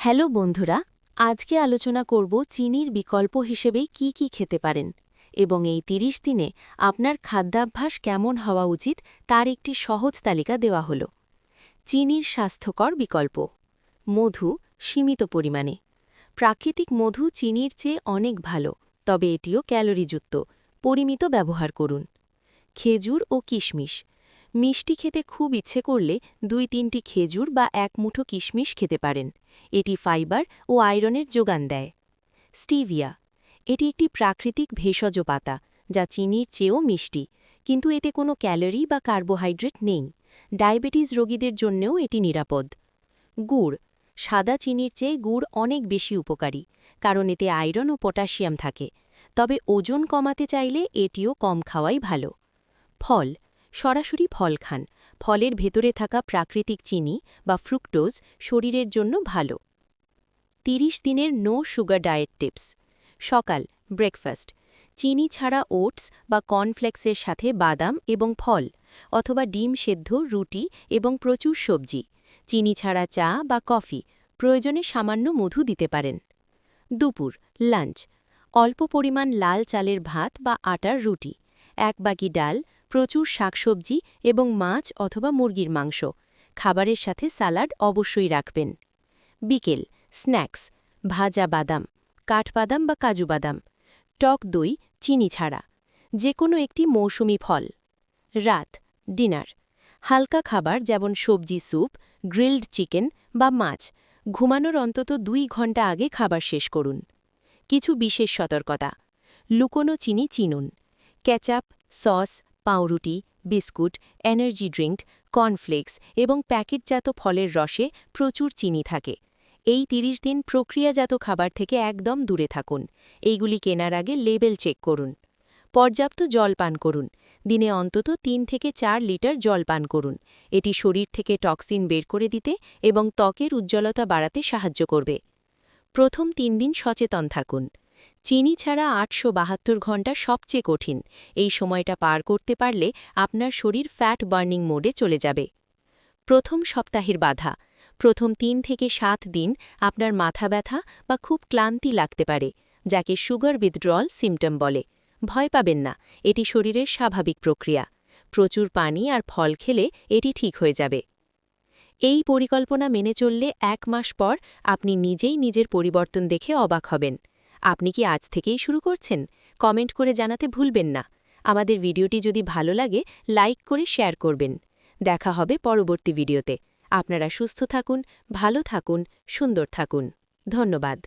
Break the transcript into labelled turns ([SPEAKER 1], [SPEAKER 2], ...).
[SPEAKER 1] Hello বন্ধুরা, আজকে আলোচনা করব চিনির বিকল্প হিসেবে কি কি খেতে পারেন এবং এই ৩০ দিনে আপনার খাদ্যাভ্যাস কেমন হওয়া উচিত তার একটি সহজ তালিকা দেওয়া হল। চিনির স্বাস্থ্যকর বিকল্প। মধু সীমিত পরিমাণে। প্রাকৃতিক মধু চিনির চেয়ে অনেক ভালো, তবে এটিও ক্যালোরিযুক্ত, পরিমিত ব্যবহার করুন। খেজুর ও কিশমিশ। মিষ্টি খেতে খুব ইচ্ছে করলে দুই তিনটি খেজুর বা এক মুঠো কিশমিশ খেতে পারেন। এটি ফাইবার ও আয়রনের যোগান দেয়। স্টিভিয়া। এটি একটি প্রাকৃতিক ভেষজ পাতা, যা চিনির চেয়েও মিষ্টি, কিন্তু এতে কোনো ক্যালোরি বা কার্বোহাইড্রেট নেই। ডায়াবেটিস রোগীদের জন্যও এটি নিরাপদ। গুড়। সাদা চিনির চেয়ে গুড় অনেক বেশি উপকারী, কারণ এতে আয়রন ও পটাশিয়াম থাকে। তবে ওজন কমাতে চাইলে এটিও কম খাওয়াই ভালো। ফল। সরাসরি ফল খান। ফলের ভেতরে থাকা প্রাকৃতিক চিনি বা ফ্রুক্টোজ শরীরের জন্য ভালো। ৩০ দিনের নো সুগার ডায়েট টিপস। সকাল, ব্রেকফাস্ট। চিনি ছাড়া ওটস বা কর্নফ্লেক্সের সাথে বাদাম এবং ফল অথবা ডিম সেদ্ধ, রুটি এবং প্রচুর সবজি। চিনি ছাড়া চা বা কফি প্রয়োজনে সামান্য মধু দিতে পারেন। দুপুর, লাঞ্চ। অল্প পরিমাণ লাল চালের ভাত বা আটার রুটি। এক বাকি ডাল প্রচুর শাকসবজি এবং মাছ অথবা মুরগির মাংস। খাবারের সাথে সালাড অবশ্যই রাখবেন। বিকেল, স্ন্যাক্স, ভাজা বাদাম, কাঠবাদাম বা কাজু বাদাম, টক দই, চিনি ছাড়া যে কোনো একটি মৌসুমি ফল। রাত, ডিনার, হালকা খাবার যেমন সবজি স্যুপ, গ্রিলড চিকেন বা মাছ, ঘুমানোর অন্তত দুই ঘণ্টা আগে খাবার শেষ করুন। কিছু বিশেষ সতর্কতা, লুকোনো চিনি চিনুন ক্যাচাপ সস পাউরুটি, বিস্কুট, এনার্জি ড্রিঙ্ক, কর্নফ্লেক্স এবং প্যাকেটজাত ফলের রসে প্রচুর চিনি থাকে। এই ৩০ দিন প্রক্রিয়াজাত খাবার থেকে একদম দূরে থাকুন। এইগুলি কেনার আগে লেবেল চেক করুন। পর্যাপ্ত জল পান করুন। দিনে অন্তত তিন থেকে চার লিটার জল পান করুন। এটি শরীর থেকে টক্সিন বের করে দিতে এবং ত্বকের উজ্জ্বলতা বাড়াতে সাহায্য করবে। প্রথম তিন দিন সচেতন থাকুন। চিনি ছাড়া আটশো বাহাত্তর ঘণ্টা সবচেয়ে কঠিন। এই সময়টা পার করতে পারলে আপনার শরীর ফ্যাট বার্নিং মোডে চলে যাবে। প্রথম সপ্তাহের বাধা। প্রথম তিন থেকে সাত দিন আপনার মাথা ব্যথা বা খুব ক্লান্তি লাগতে পারে, যাকে সুগার উইথড্রল সিমটম বলে। ভয় পাবেন না, এটি শরীরের স্বাভাবিক প্রক্রিয়া। প্রচুর পানি আর ফল খেলে এটি ঠিক হয়ে যাবে। এই পরিকল্পনা মেনে চললে এক মাস পর আপনি নিজেই নিজের পরিবর্তন দেখে অবাক হবেন। আপনি কি আজ থেকেই শুরু করছেন? কমেন্ট করে জানাতে ভুলবেন না। আমাদের ভিডিওটি যদি ভালো লাগে, লাইক করে শেয়ার করবেন। দেখা হবে পরবর্তী ভিডিওতে। আপনারা সুস্থ থাকুন, ভালো থাকুন, সুন্দর থাকুন। ধন্যবাদ।